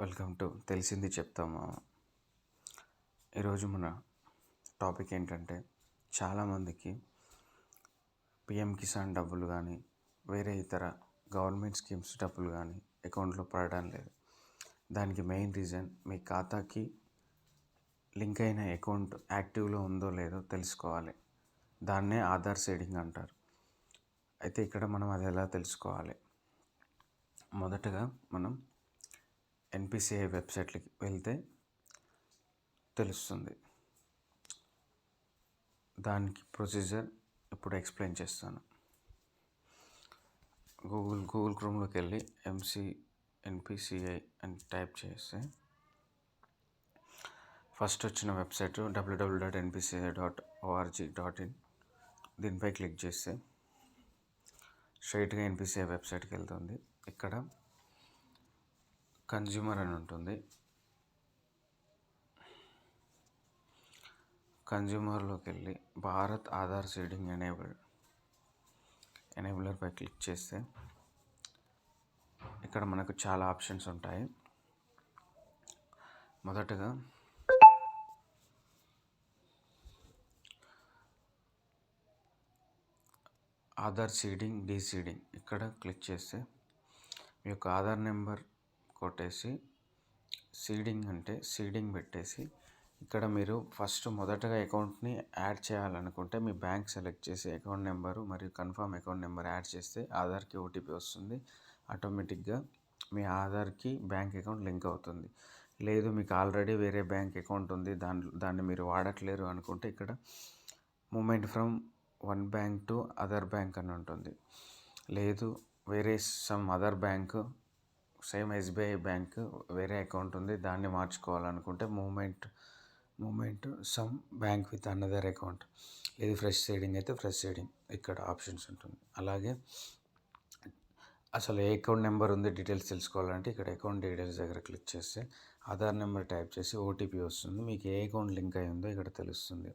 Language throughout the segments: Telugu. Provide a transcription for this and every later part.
వెల్కమ్ టు తెలిసింది చెప్తాము. ఈరోజు మన టాపిక్ ఏంటంటే చాలామందికి పిఎం కిసాన్ డబ్బులు కానీ వేరే ఇతర గవర్నమెంట్ స్కీమ్స్ డబ్బులు కానీ అకౌంట్లో పడడం లేదు. దానికి మెయిన్ రీజన్ మీ ఖాతాకి లింక్ అయిన అకౌంట్ యాక్టివ్లో ఉందో లేదో తెలుసుకోవాలి. దాన్నే ఆధార్ సేడింగ్ అంటారు. అయితే ఇక్కడ మనం అది ఎలా తెలుసుకోవాలి? మొదటగా మనం ఎన్పిసిఐ వెబ్సైట్కి వెళ్తే తెలుస్తుంది. దానికి ప్రొసీజర్ ఇప్పుడు ఎక్స్ప్లెయిన్ చేస్తాను. గూగుల్ గూగుల్ క్రోమ్లోకి వెళ్ళి ఎంసీ ఎన్పిసిఐ అని టైప్ చేస్తే ఫస్ట్ వచ్చిన website WWW dot NPCI dot ORG dot in దీనిపై క్లిక్ చేస్తే స్ట్రైట్గా ఎన్పిసిఐ వెబ్సైట్కి వెళ్తుంది. ఇక్కడ కన్జ్యూమర్ అని ఉంటుంది. కన్జ్యూమర్లోకి వెళ్ళి భారత్ ఆధార్ సీడింగ్ ఎనేబుల్ ఎనేబులర్పై క్లిక్ చేస్తే ఇక్కడ మనకు చాలా ఆప్షన్స్ ఉంటాయి. మొదటగా ఆధార్ సీడింగ్ డీసీడింగ్ ఇక్కడ క్లిక్ చేస్తే మీ యొక్క ఆధార్ నెంబర్ కొట్టేసి సీడింగ్ అంటే సీడింగ్ పెట్టేసి ఇక్కడ మీరు ఫస్ట్ మొదటగా అకౌంట్ని యాడ్ చేయాలనుకుంటే మీ బ్యాంక్ సెలెక్ట్ చేసి అకౌంట్ నెంబరు మరియు కన్ఫర్మ్ అకౌంట్ నెంబర్ యాడ్ చేస్తే ఆధార్కి ఓటీపీ వస్తుంది. ఆటోమేటిక్గా మీ ఆధార్కి బ్యాంక్ అకౌంట్ లింక్ అవుతుంది. లేదు మీకు ఆల్రెడీ వేరే బ్యాంక్ అకౌంట్ ఉంది దాని దాన్ని మీరు వాడట్లేరు అనుకుంటే ఇక్కడ moment from one bank to other bank అని ఉంటుంది. లేదు వేరే some other bank same SBI bank వేరే అకౌంట్ ఉంది దాన్ని మార్చుకోవాలనుకుంటే moment moment some bank with another account. ఇది ఫ్రెష్ సేడింగ్ అయితే ఫ్రెష్ సేడింగ్ ఇక్కడ ఆప్షన్స్ ఉంటుంది. అలాగే అసలు ఏ అకౌంట్ నెంబర్ ఉంది డీటెయిల్స్ తెలుసుకోవాలంటే ఇక్కడ అకౌంట్ డీటెయిల్స్ దగ్గర క్లిక్ చేస్తే ఆధార్ నెంబర్ టైప్ చేసి ఓటీపీ వస్తుంది. మీకు ఏ అకౌంట్ లింక్ అయి ఉందో ఇక్కడ తెలుస్తుంది.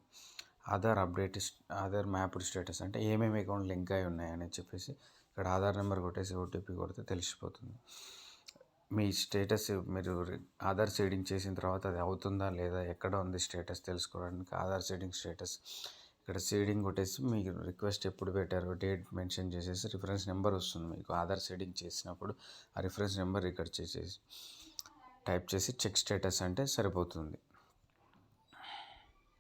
Aadhaar update Aadhaar mapped status అంటే ఏమేమి అకౌంట్ లింక్ అయి ఉన్నాయని చెప్పేసి ఇక్కడ ఆధార్ నెంబర్ కొట్టేసి ఓటీపీ కొడితే తెలిసిపోతుంది. మీ స్టేటస్ మీరు ఆధార్ సీడింగ్ చేసిన తర్వాత అది అవుతుందా లేదా ఎక్కడ ఉంది స్టేటస్ తెలుసుకోవడానికి ఆధార్ సీడింగ్ స్టేటస్? ఇక్కడ సీడింగ్ కొట్టేసి మీకు రిక్వెస్ట్ ఎప్పుడు పెట్టారు డేట్ మెన్షన్ చేసేసి రిఫరెన్స్ నెంబర్ వస్తుంది మీకు. ఆధార్ సీడింగ్ చేసినప్పుడు ఆ రిఫరెన్స్ నెంబర్ రికార్డ్ చేసేసి టైప్ చేసి చెక్ స్టేటస్ అంటే సరిపోతుంది.